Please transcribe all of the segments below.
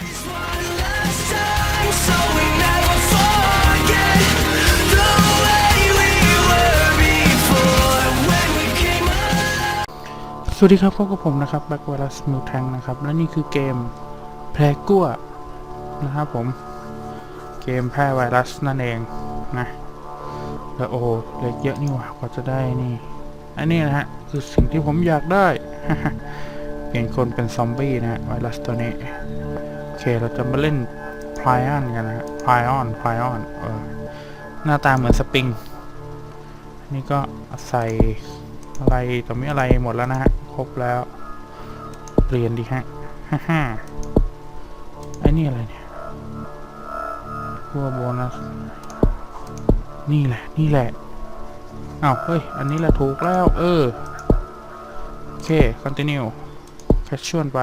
สวัสดีครับพบกับผมนะครับแบ็กว r ัสมิวแทงนะครับ และนี่คือเกมแพร่กั้วนะครับผม เกมแพร่ไวรัสนั่นเองนะแล้วโอ้โหเล็กเยอะนี่หว่ากว่าจะได้นี่ อันนี้นะฮะ คือสิ่งที่ผมอยากได้ เปลี่ยนคนเป็นซอมบี้นะฮะไวรัสตัวนี้ เค เราจะมาเล่นพลายออนกันนะฮะพลายออนพลายออนเออหน้าตาเหมือนสปริงนนี้ก็ใส่อะไรต่อมีอะไรหมดแล้วนะฮะ ครบแล้ว เปลี่ยนดีฮะฮ่าฮ่าไอ้นี่อะไรเนี่ยพวโบนัส นี่แหละ นี่แหละอ้าวเฮ้ย อันนี้แหละถูกแล้ว เออ โอเค continue แคชชวลไป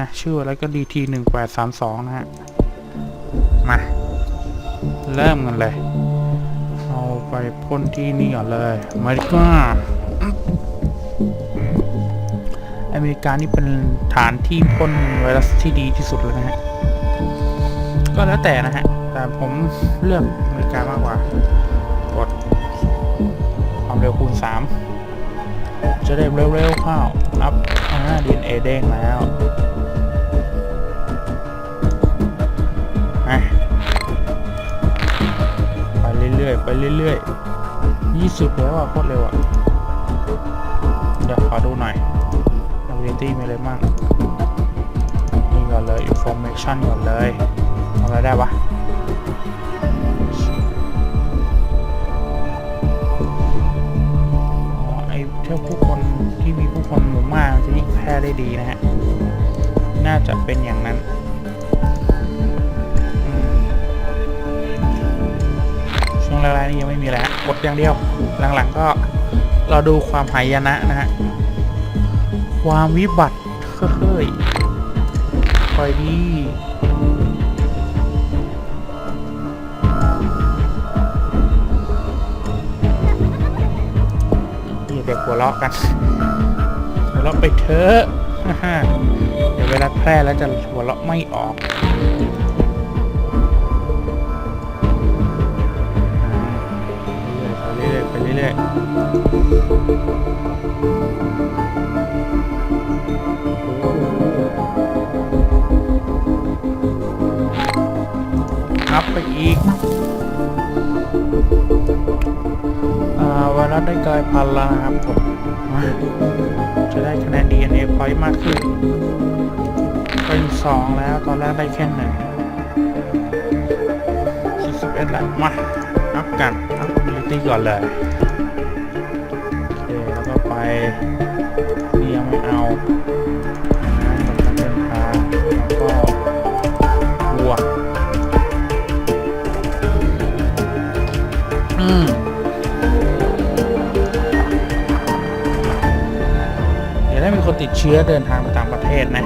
นะชื่ออะไรก็ DT 1 8 3 2นะฮะ มา เริ่มกันเลย เอาไปพ่นที่นี่ก่อนเลยมาดีกว่าอเมริกานี่เป็นฐานที่พ่นไวรัสที่ดีที่สุดเลยนะฮะ ก็แล้วแต่นะฮะ แต่ผมเลือกอเมริกามากกว่ากดความเร็วคูณ 3 จะได้เร็วๆเข้าอัพ ดีเอเด้งแล้วไปเรื่อยๆไปเรื่อยๆยี่สิบแล้วอะโคตรเร็วอะ เดี๋ยวขอดูหน่อย ability มีอะไรบ้างนี่ก่อนเลย information ก่อนเลย เอาอะไรได้วะ ได้ดีนะฮะ น่าจะเป็นอย่างนั้นช่วงแรกๆนี่ยังไม่มีแล้วกดอย่างเดียว หลังๆก็เราดูความหายนะนะฮะ ความวิบัติเฮ้ยคอยดีนี่เด็กหัวเราะกัน วเราะไปเถอะเดี๋ยวเวลาแพร่แล้วจะหัวเราะไม่ออกไปเรื่อยๆไปเรื่อยๆอัพไปอีกอ่าไวรัสได้กลายพันธุ์แล้วนะครับผมมา จะได้คะแนน DNA point มากขึ้น เป็นสองแล้วตอนแรกได้แค่หนึ่ง41แล้วมาอัพกันอัพ ability ก่อนเลยโอเคแล้วก็ไปนี่ยังไม่เอา ชื้อเดินทางไปต่างประเทศนะ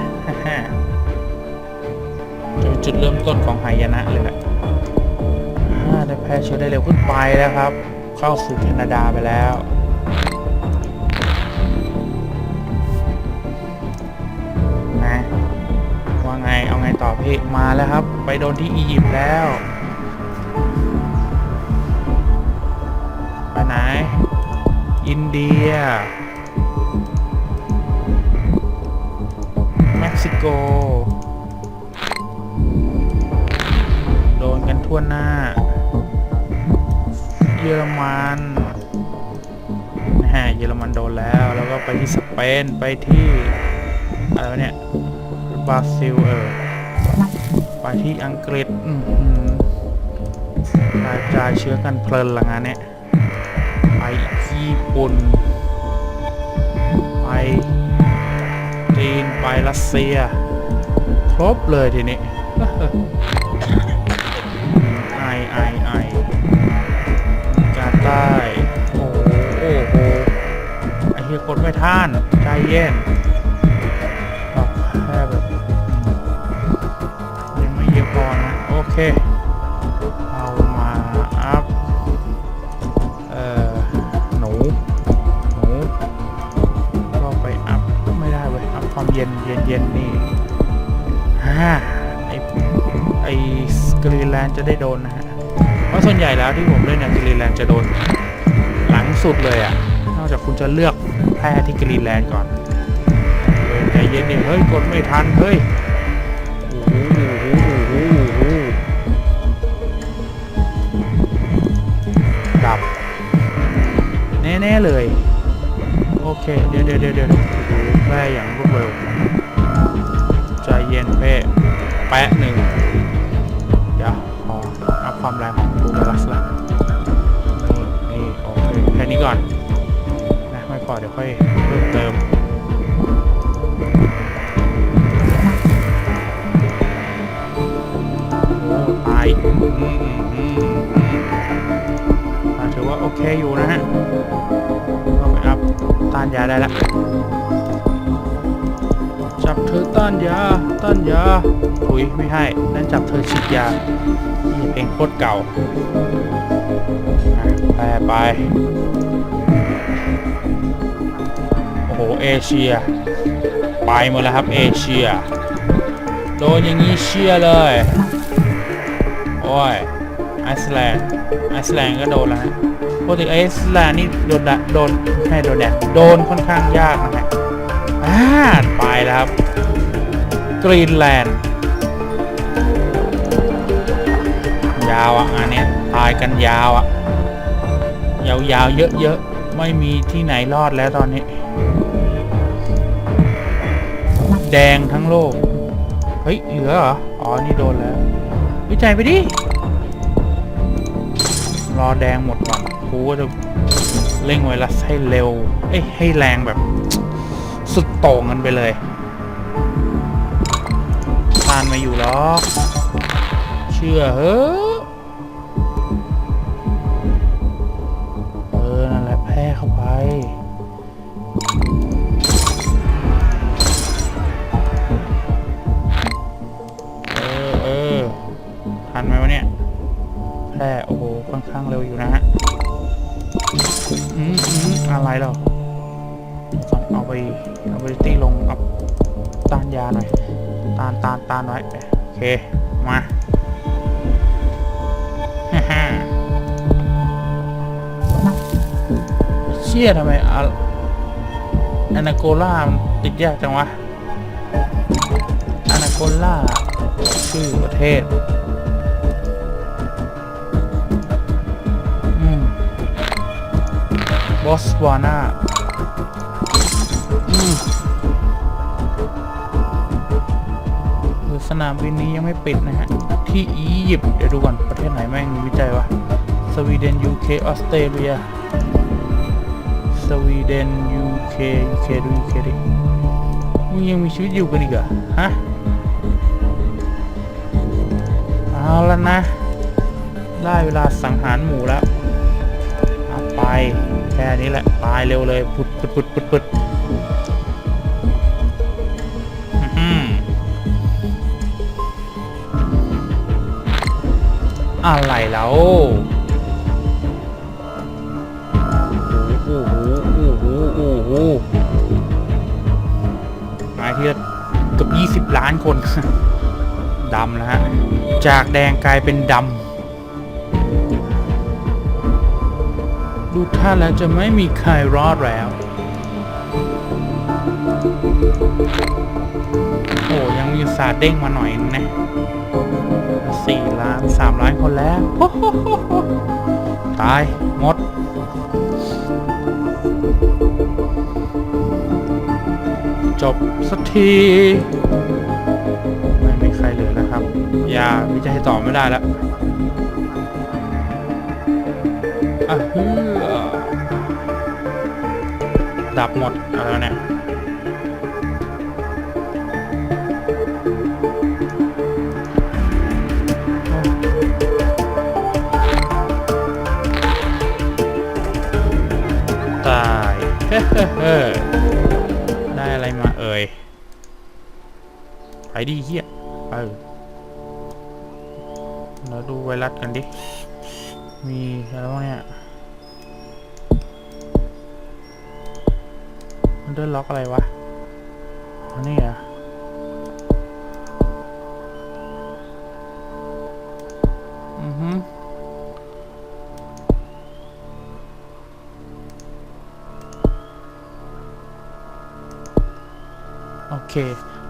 จะเป็นจุดเริ่มต้นของหายนะเลยแหละอ่าได้แพร่เชื้อได้เร็วขึ้นไปแล้วครับ เข้าสู่แคนาดาไปแล้วนะว่าไงเอาไงต่อพี่มาแล้วครับ ไปโดนที่อียิปต์แล้วไปไหนอินเดีย โก โดนกันทั่วหน้า เยอรมันนะฮะเยอรมันโดนแล้ว แล้วก็ไปที่สเปน ไปที่อะไรเนี่ย บราซิลเออ ไปที่อังกฤษกระจายเชื้อกันเพลินละงานเนี่ย ไปญี่ปุ่น ไป ไปรัสเซีย ครบเลยทีนี้ไอไอไอกาใต้โอ้โหโอ้โหไอเฮียกดไม่ท่านใจเย็นแค่แบบยังไม่เยอะพอนะ โอเค จะได้โดนนะฮะ เพราะส่วนใหญ่แล้วที่ผมเล่นเนี่ยกรีนแลนด์จะโดนหลังสุดเลยอะ่ะ นอกจากคุณจะเลือกแพ้ที่กรีนแลนด์ก่อนใจเย็นดิเฮ้ยกดไม่ทันเฮ้ยดับแน่ๆเลย โอเค เดี๋ยวเดี๋ยวเดี๋ยวเดี๋ยวแม่อย่างรวดเร็วใจเย็นเพ่แปะหนึ่ง ความแรงของตูเดลัสละนี่นี่โอเคแค่นี้ก่อนนะไม่พอเดี๋ยวค่อยเพิ่มเติมโอ้ตายถือว่าโอเคอยู่นะฮะเราไปอัพต้านยาได้แล้ว จับเธอต้านยา ต้านยาถุยไม่ให้ นั่นจับเธอฉีดยา นี่เพลงโคตรเก่าอะแปลไป โอ้โห เอเชีย ไปหมดแล้วครับ เอเชีย โดนอย่างนี้เชียเลย โอ้ยไอซ์แลนด์ ไอซ์แลนด์ก็โดนแล้วฮะปกติไอซ์แลนด์นี่โดนดะโดนให้โดนแดดโดนค่อนข้างยากนะฮะอ่าไป ครับกรีนแลนด์ยาวอะงานเนี้ยตายกันยาวอะ ยาวๆเยอะๆ ไม่มีที่ไหนรอดแล้วตอนนี้ แดงทั้งโลก เฮ้ย เหลือเหรอ อ๋อ นี่โดนแล้ว วิจัยไปดิ รอแดงหมดก่อนกูก็จะเร่งไวรัสให้เร็ว เอ้ย ให้แรงแบบ สุดโต่งกันไปเลยานมาอยู่หรอกเชื่อเฮ้อเออ นั่นแหละแพ้เข้าไปเออเออทันไหมวะเนี่ยแพร่โอ้โหค่อนข้างเร็วอยู่นะฮะอืมอืมอะไรหรอเอาไปเอาไปตีลงเอาต้านยาหน่อย ตานตานตานไว้โอเคมาฮ่าฮ่าเชี่ยทำไมอะอนาโกล่ามันติดยากจังวะอนาโกล่าชื่อประเทศอืมบอสวานา นามบินนี้ยังไม่ปิดนะฮะ ที่อียิปต์เดี๋ยวดูก่อน ประเทศไหนแม่งมีวิจัยวะ สวีเดนยูเคออสเตรเลีย สวีเดนยูเคยูเคดูยูเคดิมึงยังมีชีวิตอยู่กันอีกเหรอฮะ เอาแล้วนะ ได้เวลาสังหารหมูแล้วเอาไป แค่นี้แหละ ตายเร็วเลย ปุดปุดปุดปุดปุด อะไรแล้วโอ้โหโอ้โหโอ้โหมาที่เกือบยี่สิบ20 ล้านคนดำแล้วฮะ จากแดงกลายเป็นดำ ดูท่าแล้วจะไม่มีใครรอดแล้ว โอ้ยังมีศาสตร์เด้งมาหน่อยนะ สี่ล้านสามล้านคนแล้ว ตาย หมด จบสักที ไม่มีใครเหลือแล้วครับ ยาวิจัยต่อไม่ได้แล้วอะเฮือดับหมดอะไรเนี่ย เฮ้ได้อะไรมาเอ่ย ไปดีเฮียเออเราดูไวรัสกันดิ มีอะไรบ้างเนี่ยมันเดินล็อกอะไรวะอันนี้อะ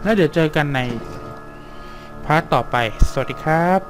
แล้วเดี๋ยวเจอกันในพาร์ทต่อไป สวัสดีครับ